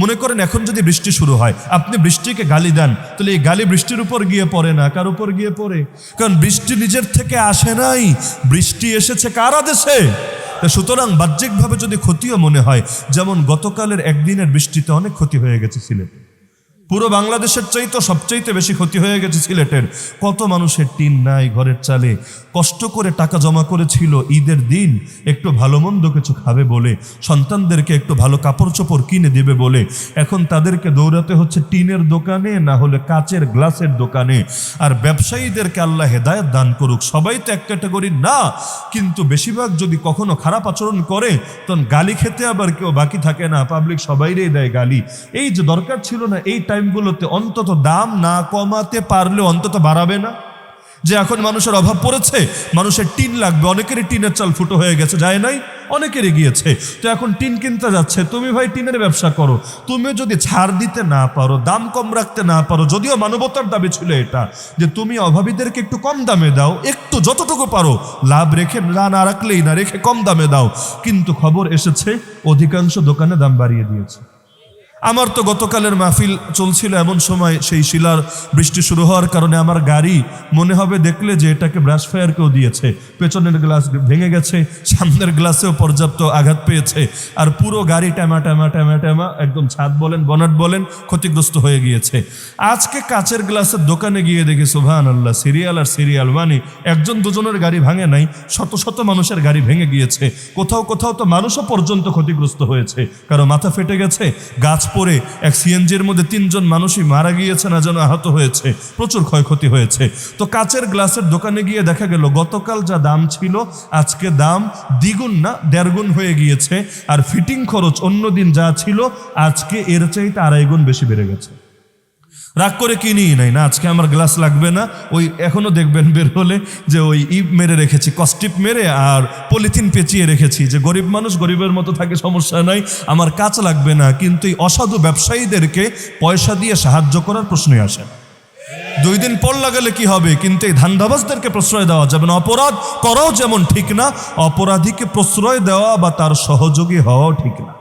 মনে করেন এখন যদি বৃষ্টি শুরু হয়, আপনি বৃষ্টিকে গালি দেন। তাহলে এই গালি বৃষ্টির উপর গিয়ে পড়ে না, কার উপর গিয়ে পড়ে? কারণ বৃষ্টি নিজের থেকে আসে নাই। বৃষ্টি এসেছে কার আদেশে? সুতরাং বাহ্যিকভাবে যদি ক্ষতিও মনে হয়, যেমন গতকালের একদিনের বৃষ্টিতে অনেক ক্ষতি হয়ে গেছে সিলেটে। পুরো বাংলাদেশের চাইতে সবচাইতে বেশি ক্ষতি হয়ে গেছে সিলেটের। কত মানুষের টিন নাই ঘরের চালে। কষ্ট করে টাকা জমা করেছিল ঈদের দিন। একটু ভালো মন্দ কিছু খাবে বলে। সন্তানদেরকে একটু ভালো কাপড় চোপড় কিনে দেবে বলে। এখন তাদেরকে দৌড়াতে হচ্ছে টিনের দোকানে, না হলে কাচের গ্লাসের দোকানে। আর ব্যবসায়ীদেরকে আল্লাহ হেদায়ত দান করুক। সবাই তো এক ক্যাটাগরির না। কিন্তু বেশিরভাগ যদি কখনো খারাপ আচরণ করে, তখন গালি খেতে আবার কেউ বাকি থাকে না। পাবলিক সবাইরেই দেয় গালি। এই যে দরকার ছিল না, এই টাইমগুলোতে অন্তত দাম না কমাতে পারলে অন্তত বাড়াবে না? যে এখন মানুষের অভাব পড়েছে, মানুষের টিন লাগবে, অনেকেরই টিনের চাল ফুটো হয়ে গেছে, যায় নাই? অনেকেরই গিয়েছে। তো এখন টিন কিনতে যাচ্ছে। তুমি ভাই টিনের ব্যবসা করো। তুমি যদি ছাড় দিতে না পারো, দাম কম রাখতে না পারো, যদিও মানবতার দাবি ছিল এটা, যে তুমি অভাবীদেরকে একটু কম দামে দাও, একটু যতটুকু পারো, লাভ রেখে না না রাখলেই না, রেখে কম দামে দাও। কিন্তু খবর এসেছে, অধিকাংশ দোকানে দাম বাড়িয়ে দিয়েছে। আমার তো গতকালের মাহফিল চলছিল এমন সময় সেই শিলার বৃষ্টি শুরু হওয়ার কারণে আমার গাড়ি মনে হবে দেখলে যে এটাকে ব্রাশ ফায়ার কেউ দিয়েছে। পেছনের গ্লাস ভেঙে গেছে, সামনের গ্লাসেও পর্যাপ্ত আঘাত পেয়েছে আর পুরো গাড়ি ট্যামা ট্যামা ট্যামা ট্যামা, একদম ছাদ বলেন, বনাট বলেন, ক্ষতিগ্রস্ত হয়ে গিয়েছে। আজকে কাচের গ্লাসের দোকানে গিয়ে দেখি সুভান আল্লাহ সিরিয়াল আর সিরিয়াল মানে একজন দুজনের গাড়ি ভাঙে নাই, শত শত মানুষের গাড়ি ভেঙে গিয়েছে। কোথাও কোথাও তো মানুষও পর্যন্ত ক্ষতিগ্রস্ত হয়েছে, কারও মাথা ফেটে গেছে, গাছ পড়ে এক সিএনজির মধ্যে তিনজন মানুষই মারা গিয়েছে না যেন আহত হয়েছে। প্রচুর ক্ষয়ক্ষতি হয়েছে। তো কাচের গ্লাসের দোকানে গিয়ে দেখা গেল, গতকাল যা দাম ছিল, আজকে দাম দ্বিগুণ না দেড়গুণ হয়ে গিয়েছে। আর ফিটিং খরচ অন্য দিন যা ছিল, আজকে এর চাইতে আড়াই গুণ বেশি বেড়ে গেছে। রাগ করে কিনি নাই না, আজকে আমার গ্লাস লাগবে না। ওই এখনও দেখবেন বের হলে যে ওই ইপ মেরে রেখেছি, কস্টিপ মেরে আর পলিথিন পেঁচিয়ে রেখেছি যে গরিব মানুষ গরিবের মতো থাকে, সমস্যা নাই, আমার কাজ লাগবে না। কিন্তু এই অসাধু ব্যবসায়ীদেরকে পয়সা দিয়ে সাহায্য করার প্রশ্নই আসে দুই দিন পর লাগালে কি হবে? কিন্তু এই ধান্দাবাজদেরকে প্রশ্রয় দেওয়া যাবে না। অপরাধ করাও যেমন ঠিক না, অপরাধীকে প্রশ্রয় দেওয়া বা তার সহযোগী হওয়াও ঠিক না।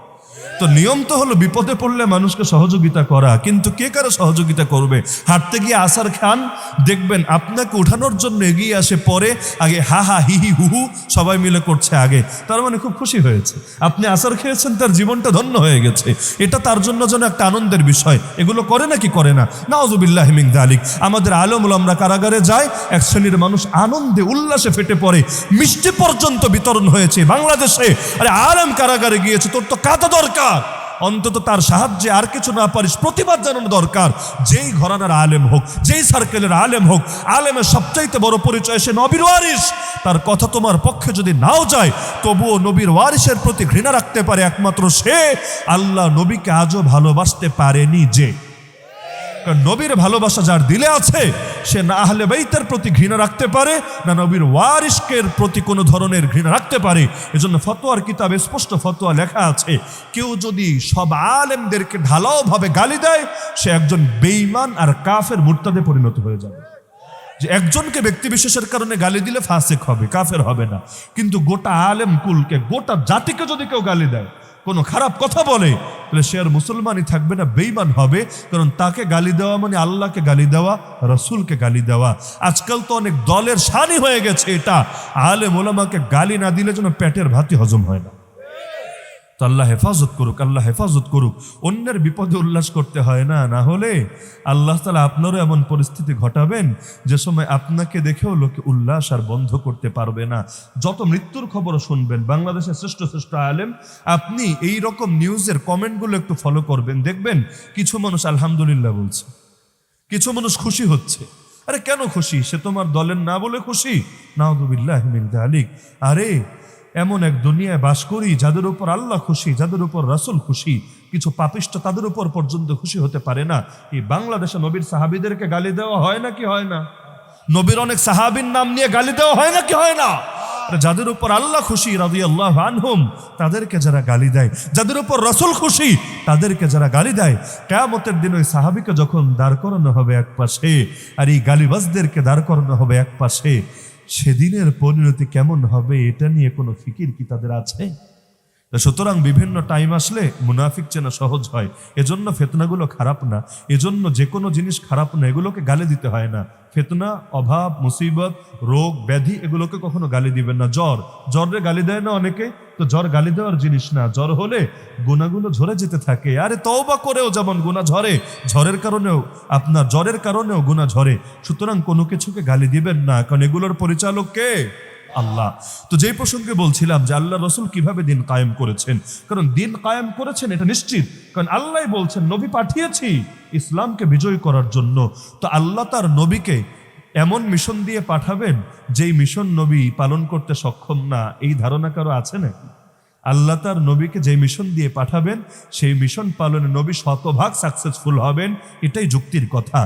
তো নিয়ম তো হলো বিপদে পড়লে মানুষকে সহযোগিতা করা। কিন্তু কে কারও সহযোগিতা করবে? হাঁটতে গিয়ে আসার খান, দেখবেন আপনাকে উঠানোর জন্য এগিয়ে আসে, পরে আগে হা হা, হি হি, হু হু, সবাই মিলে করছে আগে। তার মানে খুব খুশি হয়েছে। আপনি আসার খেয়েছেন, তার জীবনটা ধন্য হয়ে গেছে। এটা তার জন্য যেন একটা আনন্দের বিষয়। এগুলো করে নাকি করে না? নাওজুবিল্লাহ মিং দালিক আমাদের আলমুল আমরা কারাগারে যায় এক শ্রেণির মানুষ আনন্দে উল্লাসে ফেটে পড়ে। মিষ্টি পর্যন্ত বিতরণ হয়েছে বাংলাদেশে। আরে আলম কারাগারে গিয়েছে, তোর তো কাতা দরকার। অন্তত তার সাহায্যে আর কিছু না পারিস, প্রতিবাদ জানানো দরকার। যেই ঘরানার আলেম হোক, যেই সার্কেলের আলেম হোক, আলেমের সবচাইতে বড় পরিচয় সে নবীর ওয়ারিস তার কথা তোমার পক্ষে যদি নাও যায়, তবুও নবীর ওয়ারিসের প্রতি ঘৃণা রাখতে পারে একমাত্র সে। আল্লাহ নবীকে আজও ভালোবাসতে পারেনি যে। নবীর ভালোবাসা যার দিলে আছে, সে না আহলে বাইতের প্রতি ঘৃণা রাখতে পারে, না নবীর ওয়ারিসকের প্রতি কোনো ধরনের ঘৃণা রাখতে পারে। এজন্য ফতোয়ার কিতাবে স্পষ্ট ফতোয়া লেখা আছে, কেউ যদি সব আলেমদেরকে ঢালাওভাবে গালি দেয়, সে একজন বেইমান আর কাফের মুরতাদে পরিণত হয়ে যাবে। যে একজনকে ব্যক্তি বিশেষের কারণে গালি দিলে ফাসেক হবে, কাফের হবে না। কিন্তু গোটা আলেম কুলকে, গোটা জাতিকে যদি কেউ গালি দেয়, কোনো খারাপ কথা বলে তাহলে সে আর মুসলমানই থাকবে না বেইমান হবে। কারণ তাকে গালি দেওয়া মানে আল্লাহকে গালি দেওয়া, রসুলকে গালি দেওয়া। আজকাল তো অনেক দলের সানি হয়ে গেছে এটা। আলে মোলামাকে গালি না দিলে যেন পেটের ভাতি হজম হয় না। তো আল্লাহ হেফাজত করুক, আল্লাহ হেফাজত করুক। অন্যের বিপদে উল্লাস করতে হয় না না হলে আল্লাহ তালা আপনারও এমন পরিস্থিতি ঘটাবেন যে সময় আপনাকে দেখেও লোকে উল্লাস আর বন্ধ করতে পারবে না। যত মৃত্যুর খবরও শুনবেন, বাংলাদেশের শ্রেষ্ঠ শ্রেষ্ঠ আলেম, আপনি এই রকম নিউজের কমেন্টগুলো একটু ফলো করবেন, দেখবেন কিছু মানুষ আলহামদুলিল্লাহ বলছে, কিছু মানুষ খুশি হচ্ছে। আরে কেন খুশি? সে তোমার দলের না বলে খুশি? নাউদুবিল্লাহ আলিক আরে এমন এক দুনিয়ায় বাস করি, যাদের উপর আল্লাহ খুশি, যাদের উপর রাসুল খুশি, কিছু পাপিষ্ট তাদের উপর পর্যন্ত খুশি হতে পারে না। এই বাংলাদেশে নবীর সাহাবিদেরকে গালি দেওয়া হয় না কি হয় না? নবীর অনেক সাহাবির নাম নিয়ে গালি দেওয়া হয় না কি হয় না? যাদের উপর আল্লাহ খুশি রাজি আল্লাহ আনহুম, তাদেরকে যারা গালি দেয়, যাদের উপর রসুল খুশি, তাদেরকে যারা গালি দেয়, কেয়ামতের দিন ওই সাহাবিকে যখন দাঁড় করানো হবে এক পাশে, আর এই গালিবাজদেরকে দাঁড় করানো হবে এক পাশে সেদিনের পরিণতি কেমন হবে এটা নিয়ে কোনো ফিকির কি তাদের আছে? সুতরাং বিভিন্ন টাইম আসলে মুনাফিক চেনা সহজ হয়। এজন্য ফেতনাগুলো খারাপ না। এজন্য যে কোনো জিনিস খারাপ না, এগুলোকে গালি দিতে হয় না। ফেতনা, অভাব, মুসিবত, রোগ, ব্যাধি এগুলোকে কখনো গালি দিবেন না। জ্বর, জ্বরে গালি দেয় না অনেকে। তো জ্বর গালি দেওয়ার জিনিস না। জ্বর হলে গুণাগুলো ঝরে যেতে থাকে। আরে তওবা করেও যেমন গুণা ঝরে, ঝড়ের কারণেও, আপনার জ্বরের কারণেও গুণা ঝরে। সুতরাং কোনো কিছুকে গালি দিবেন না। কারণ এগুলোর পরিচালক কে? আল্লাহ। তো যেই প্রসঙ্গে বলছিলাম যে আল্লাহ রসুল কীভাবে দিন কায়েম করেছেন, কারণ দিন কায়েম করেছেন, এটা নিশ্চিত, কারণ আল্লাহ বলছেন, নবী পাঠিয়েছি ইসলামকে বিজয় করার জন্য। তো আল্লাহ তার নবীকে এমন মিশন দিয়ে পাঠাবেন, যেই মিশন নবী পালন করতে সক্ষম না। এই ধারণা কারও আছে নাকি? আল্লাহ তার নবীকে যে মিশন দিয়ে পাঠাবেন, সেই মিশন পালনে নবী শতভাগ সাকসেসফুল হবেন, এটাই যুক্তির কথা।